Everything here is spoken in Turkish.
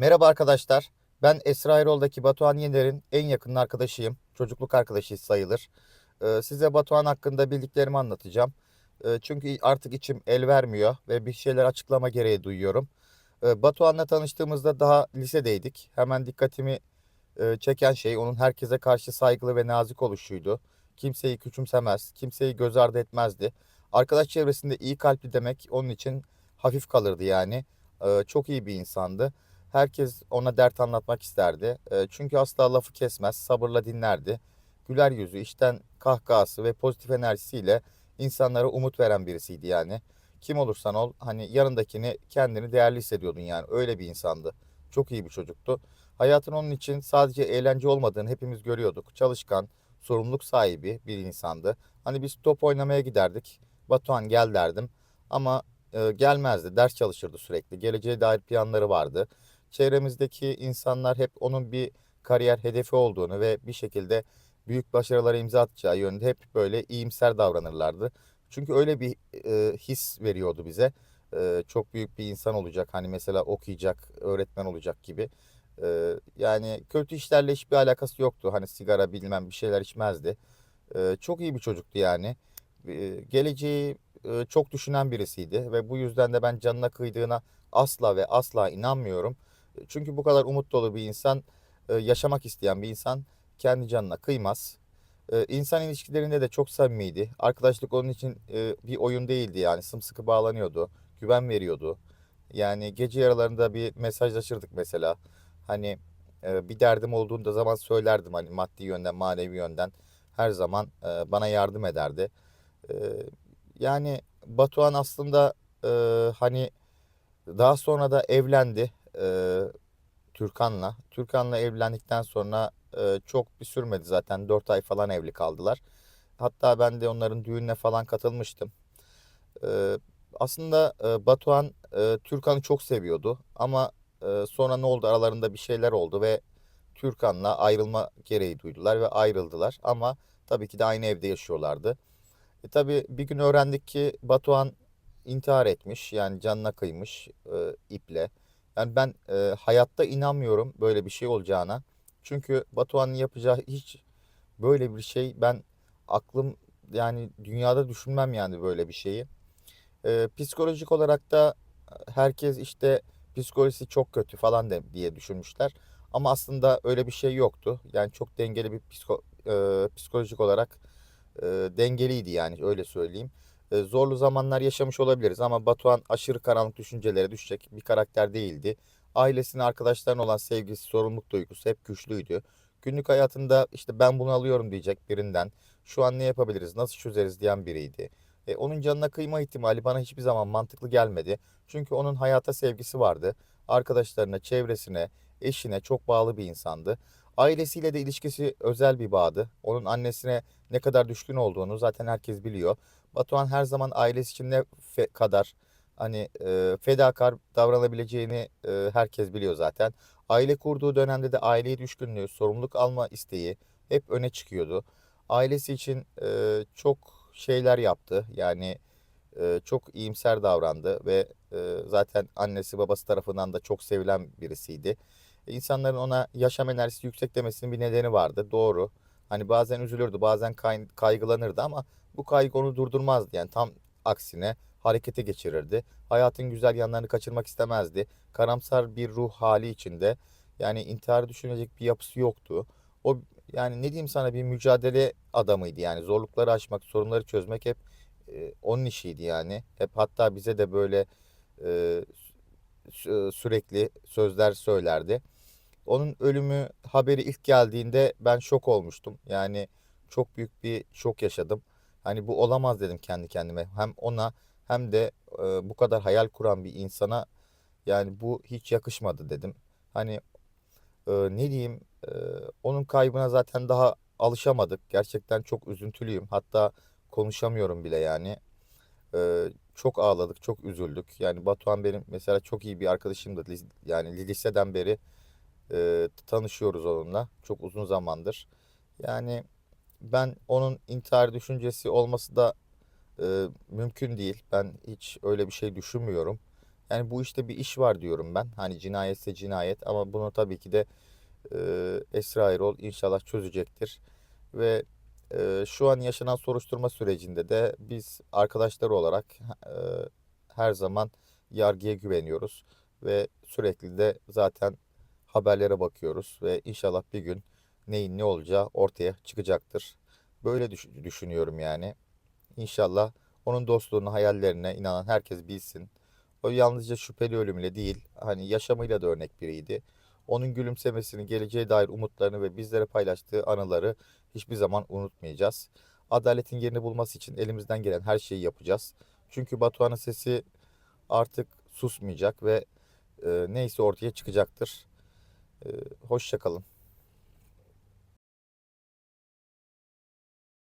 Merhaba arkadaşlar. Ben Esra Erol'daki Batuhan Yener'in en yakın arkadaşıyım. Çocukluk arkadaşı sayılır. Ee, size Batuhan hakkında bildiklerimi anlatacağım. Ee, çünkü artık içim el vermiyor ve bir şeyler açıklama gereği duyuyorum. Ee, Batuhan'la tanıştığımızda daha lisedeydik. Hemen dikkatimi e, çeken şey onun herkese karşı saygılı ve nazik oluşuydu. Kimseyi küçümsemez, kimseyi göz ardı etmezdi. Arkadaş çevresinde iyi kalpli demek onun için hafif kalırdı yani. Ee, çok iyi bir insandı. Herkes ona dert anlatmak isterdi. E, çünkü asla lafı kesmez, sabırla dinlerdi. Güler yüzü, içten kahkahası ve pozitif enerjisiyle insanlara umut veren birisiydi yani. Kim olursan ol, hani yanındakini kendini değerli hissediyordun yani. Öyle bir insandı. Çok iyi bir çocuktu. Hayatın onun için sadece eğlence olmadığını hepimiz görüyorduk. Çalışkan, sorumluluk sahibi bir insandı. Hani biz top oynamaya giderdik. Batuhan gel derdim. Ama e, gelmezdi. Ders çalışırdı sürekli. Geleceğe dair planları vardı çevremizdeki insanlar hep onun bir kariyer hedefi olduğunu ve bir şekilde büyük başarılara imza atacağı yönde hep böyle iyimser davranırlardı. Çünkü öyle bir e, his veriyordu bize. E, çok büyük bir insan olacak. Hani mesela okuyacak, öğretmen olacak gibi. E, yani kötü işlerle hiçbir alakası yoktu. Hani sigara bilmem bir şeyler içmezdi. E, çok iyi bir çocuktu yani. E, geleceği e, çok düşünen birisiydi ve bu yüzden de ben canına kıydığına asla ve asla inanmıyorum. Çünkü bu kadar umut dolu bir insan, e, yaşamak isteyen bir insan kendi canına kıymaz. E, İnsan ilişkilerinde de çok samimiydi. Arkadaşlık onun için e, bir oyun değildi yani sımsıkı bağlanıyordu, güven veriyordu. Yani gece yaralarında bir mesajlaşırdık mesela. Hani bir derdim olduğunda zaman söylerdim hani maddi yönden, manevi yönden her zaman bana yardım ederdi. Yani Batuhan aslında hani daha sonra da evlendi e, Türkan'la. Türkan'la evlendikten sonra e, çok bir sürmedi zaten. 4 ay falan evli kaldılar. Hatta ben de onların düğününe falan katılmıştım. E, aslında e, Batuhan e, Türkan'ı çok seviyordu. Ama e, sonra ne oldu aralarında bir şeyler oldu ve Türkan'la ayrılma gereği duydular ve ayrıldılar. Ama tabii ki de aynı evde yaşıyorlardı. E, tabii bir gün öğrendik ki Batuhan intihar etmiş. Yani canına kıymış e, iple. Yani ben e, hayatta inanmıyorum böyle bir şey olacağına. Çünkü Batuhan'ın yapacağı hiç böyle bir şey ben aklım yani dünyada düşünmem yani böyle bir şeyi. E, psikolojik olarak da herkes işte psikolojisi çok kötü falan de, diye düşünmüşler. Ama aslında öyle bir şey yoktu. Yani çok dengeli bir psiko, e, psikolojik olarak e, dengeliydi yani öyle söyleyeyim. E, zorlu zamanlar yaşamış olabiliriz ama Batuhan aşırı karanlık düşüncelere düşecek bir karakter değildi. Ailesine, arkadaşlarına olan sevgisi, sorumluluk duygusu hep güçlüydü. Günlük hayatında işte ben bunu alıyorum diyecek birinden şu an ne yapabiliriz, nasıl çözeriz diyen biriydi. E, onun canına kıyma ihtimali bana hiçbir zaman mantıklı gelmedi. Çünkü onun hayata sevgisi vardı. Arkadaşlarına, çevresine, eşine çok bağlı bir insandı. Ailesiyle de ilişkisi özel bir bağdı. Onun annesine ne kadar düşkün olduğunu zaten herkes biliyor. Batuhan her zaman ailesi için ne kadar hani e, fedakar davranabileceğini e, herkes biliyor zaten. Aile kurduğu dönemde de aileye düşkünlüğü, sorumluluk alma isteği hep öne çıkıyordu. Ailesi için e, çok şeyler yaptı. Yani e, çok iyimser davrandı ve e, zaten annesi babası tarafından da çok sevilen birisiydi. İnsanların ona yaşam enerjisi yüksek demesinin bir nedeni vardı. Doğru. Hani bazen üzülürdü, bazen kay- kaygılanırdı ama bu kaygı onu durdurmazdı. Yani tam aksine harekete geçirirdi. Hayatın güzel yanlarını kaçırmak istemezdi. Karamsar bir ruh hali içinde. Yani intihar düşünecek bir yapısı yoktu. O yani ne diyeyim sana bir mücadele adamıydı yani zorlukları aşmak, sorunları çözmek hep e, onun işiydi yani. Hep hatta bize de böyle e, sürekli sözler söylerdi. Onun ölümü haberi ilk geldiğinde ben şok olmuştum. Yani çok büyük bir şok yaşadım. Hani bu olamaz dedim kendi kendime. Hem ona hem de e, bu kadar hayal kuran bir insana yani bu hiç yakışmadı dedim. Hani e, ne diyeyim e, onun kaybına zaten daha alışamadık. Gerçekten çok üzüntülüyüm. Hatta konuşamıyorum bile yani. E, çok ağladık, çok üzüldük. Yani Batuhan benim mesela çok iyi bir arkadaşımdı. Yani liseden beri e, tanışıyoruz onunla. Çok uzun zamandır. Yani ben onun intihar düşüncesi olması da e, mümkün değil. Ben hiç öyle bir şey düşünmüyorum. Yani bu işte bir iş var diyorum ben. Hani cinayetse cinayet ama bunu tabii ki de e, Esra Erol inşallah çözecektir. Ve e, şu an yaşanan soruşturma sürecinde de biz arkadaşlar olarak e, her zaman yargıya güveniyoruz ve sürekli de zaten haberlere bakıyoruz ve inşallah bir gün neyin ne olacağı ortaya çıkacaktır. Böyle düş- düşünüyorum yani. İnşallah onun dostluğunu, hayallerine inanan herkes bilsin. O yalnızca şüpheli ölümüyle değil, hani yaşamıyla da örnek biriydi. Onun gülümsemesini, geleceğe dair umutlarını ve bizlere paylaştığı anıları hiçbir zaman unutmayacağız. Adaletin yerini bulması için elimizden gelen her şeyi yapacağız. Çünkü Batuhan'ın sesi artık susmayacak ve e, neyse ortaya çıkacaktır. E, hoşça kalın.